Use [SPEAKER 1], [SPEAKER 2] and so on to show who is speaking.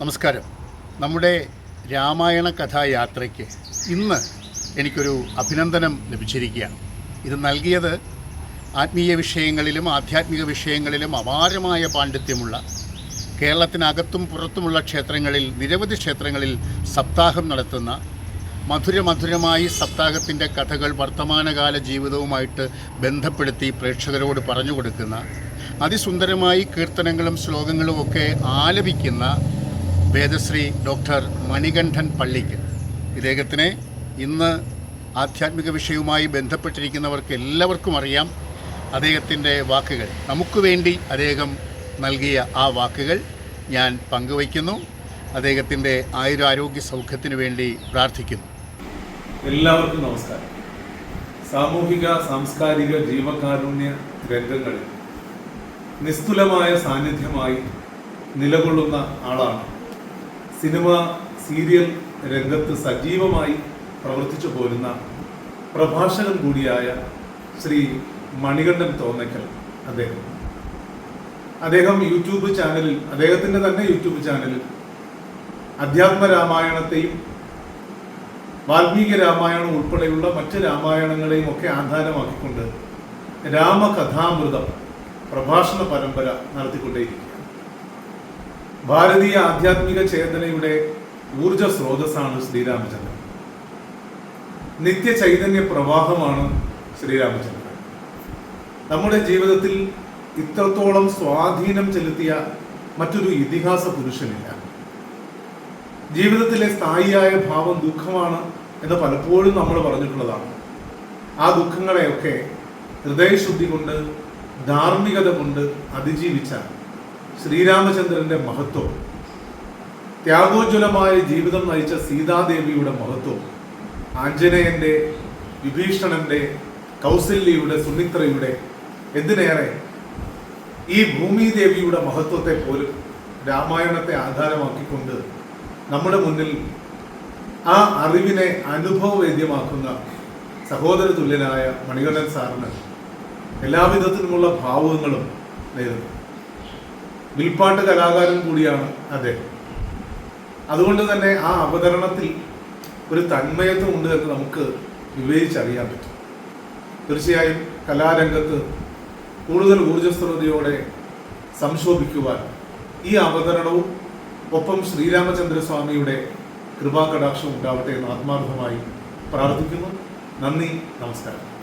[SPEAKER 1] നമസ്കാരം. നമ്മുടെ രാമായണ കഥായാത്രയ്ക്ക് ഇന്ന് എനിക്കൊരു അഭിനന്ദനം ലഭിച്ചിരിക്കുകയാണ്. ഇത് നൽകിയത് ആത്മീയ വിഷയങ്ങളിലും ആധ്യാത്മിക വിഷയങ്ങളിലും അപാരമായ പാണ്ഡിത്യമുള്ള കേരളത്തിനകത്തും പുറത്തുമുള്ള ക്ഷേത്രങ്ങളിൽ നിരവധി ക്ഷേത്രങ്ങളിൽ സപ്താഹം നടത്തുന്ന മധുരമധുരമായി സപ്താഹത്തിന്റെ കഥകൾ വർത്തമാനകാല ജീവിതവുമായിട്ട് ബന്ധപ്പെടുത്തി പ്രേക്ഷകരോട് പറഞ്ഞു കൊടുക്കുന്ന അതിസുന്ദരമായി കീർത്തനങ്ങളും ശ്ലോകങ്ങളും ഒക്കെ ആലപിക്കുന്ന വേദശ്രീ ഡോക്ടർ മണികണ്ഠൻ പള്ളിക്ക്. ഇദ്ദേഹത്തിനെ ഇന്ന് ആധ്യാത്മിക വിഷയവുമായി ബന്ധപ്പെട്ടിരിക്കുന്നവർക്ക് എല്ലാവർക്കും അറിയാം അദ്ദേഹത്തിന്റെ വാക്കുകൾ. നമുക്ക് വേണ്ടി അദ്ദേഹം നൽകിയ ആ വാക്കുകൾ ഞാൻ പങ്കുവയ്ക്കുന്നു. അദ്ദേഹത്തിന്റെ ആയുരാരോഗ്യ സൗഖ്യത്തിന് വേണ്ടി പ്രാർത്ഥിക്കുന്നു.
[SPEAKER 2] എല്ലാവർക്കും നമസ്കാരം. സാമൂഹിക സാംസ്കാരിക ജീവകാരുണ്യ രംഗങ്ങളിൽ നിസ്തുലമായ സാന്നിധ്യമായി നിലകൊള്ളുന്ന ആളാണ് സിനിമ സീരിയൽ രംഗത്ത് സജീവമായി പ്രവർത്തിച്ചു പോരുന്ന പ്രഭാഷകൻ കൂടിയായ ശ്രീ മണികണ്ഠൻ തോന്നയ്ക്കൽ അദ്ദേഹം. അദ്ദേഹം യൂട്യൂബ് ചാനലിൽ അദ്ദേഹത്തിന്റെ തന്നെ യൂട്യൂബ് ചാനലിൽ അധ്യാത്മ രാമായണത്തെയും വാൽമീകി രാമായണം ഉൾപ്പെടെയുള്ള മറ്റ് രാമായണങ്ങളെയും ഒക്കെ ആധാരമാക്കിക്കൊണ്ട് രാമകഥാമൃതം പ്രഭാഷണ പരമ്പര നടത്തിക്കൊണ്ടേയിരിക്കുകയാണ്. ഭാരതീയ ആധ്യാത്മിക ചേതനയുടെ ഊർജ സ്രോതസ്സാണ് ശ്രീരാമചന്ദ്രൻ. നിത്യ ചൈതന്യ പ്രവാഹമാണ് ശ്രീരാമചന്ദ്രൻ. നമ്മുടെ ജീവിതത്തിൽ ഇത്രത്തോളം സ്വാധീനം ചെലുത്തിയ മറ്റൊരു ഇതിഹാസ പുരുഷനില്ല. ജീവിതത്തിലെ സ്ഥായിയായ ഭാവം ദുഃഖമാണ് എന്ന് പലപ്പോഴും നമ്മൾ പറഞ്ഞിട്ടുള്ളതാണ്. ആ ദുഃഖങ്ങളെയൊക്കെ ഹൃദയശുദ്ധി കൊണ്ട് ധാർമ്മികത കൊണ്ട് അതിജീവിച്ച ശ്രീരാമചന്ദ്രന്റെ മഹത്വം. ത്യാഗോജ്വലമായ ജീവിതം നയിച്ച സീതാദേവിയുടെ മഹത്വം. ആഞ്ജനേയന്റെ വിഭീഷണന്റെ കൗസല്യയുടെ സുമിത്രയുടെ എന്തിനേറെ ഈ ഭൂമിദേവിയുടെ മഹത്വത്തെ പോലും രാമായണത്തെ ആധാരമാക്കിക്കൊണ്ട് നമ്മുടെ മുന്നിൽ ആ അറിവിനെ അനുഭവവേദ്യമാക്കുന്ന സഹോദര തുല്യനായ മണികണ്ഠൻ സാറിന് എല്ലാവിധത്തിലുമുള്ള ഭാവങ്ങളും നേരുന്നു. വിൽപ്പാട്ട് കലാകാരൻ കൂടിയാണ് അദ്ദേഹം. അതുകൊണ്ട് തന്നെ ആ അവതരണത്തിൽ ഒരു തന്മയത്വം ഉണ്ട് എന്ന് നമുക്ക് വിവേചിച്ചറിയാൻ പറ്റും. തീർച്ചയായും കലാരംഗത്ത് കൂടുതൽ ഊർജസ്വതയോടെ സംശോഭിക്കുവാൻ ഈ അവതരണവും ഒപ്പം ശ്രീരാമചന്ദ്ര സ്വാമിയുടെ കൃപാകടാക്ഷം ഉണ്ടാവട്ടെ എന്ന് ആത്മാർത്ഥമായി പ്രാർത്ഥിക്കുന്നു. നന്ദി നമസ്കാരം.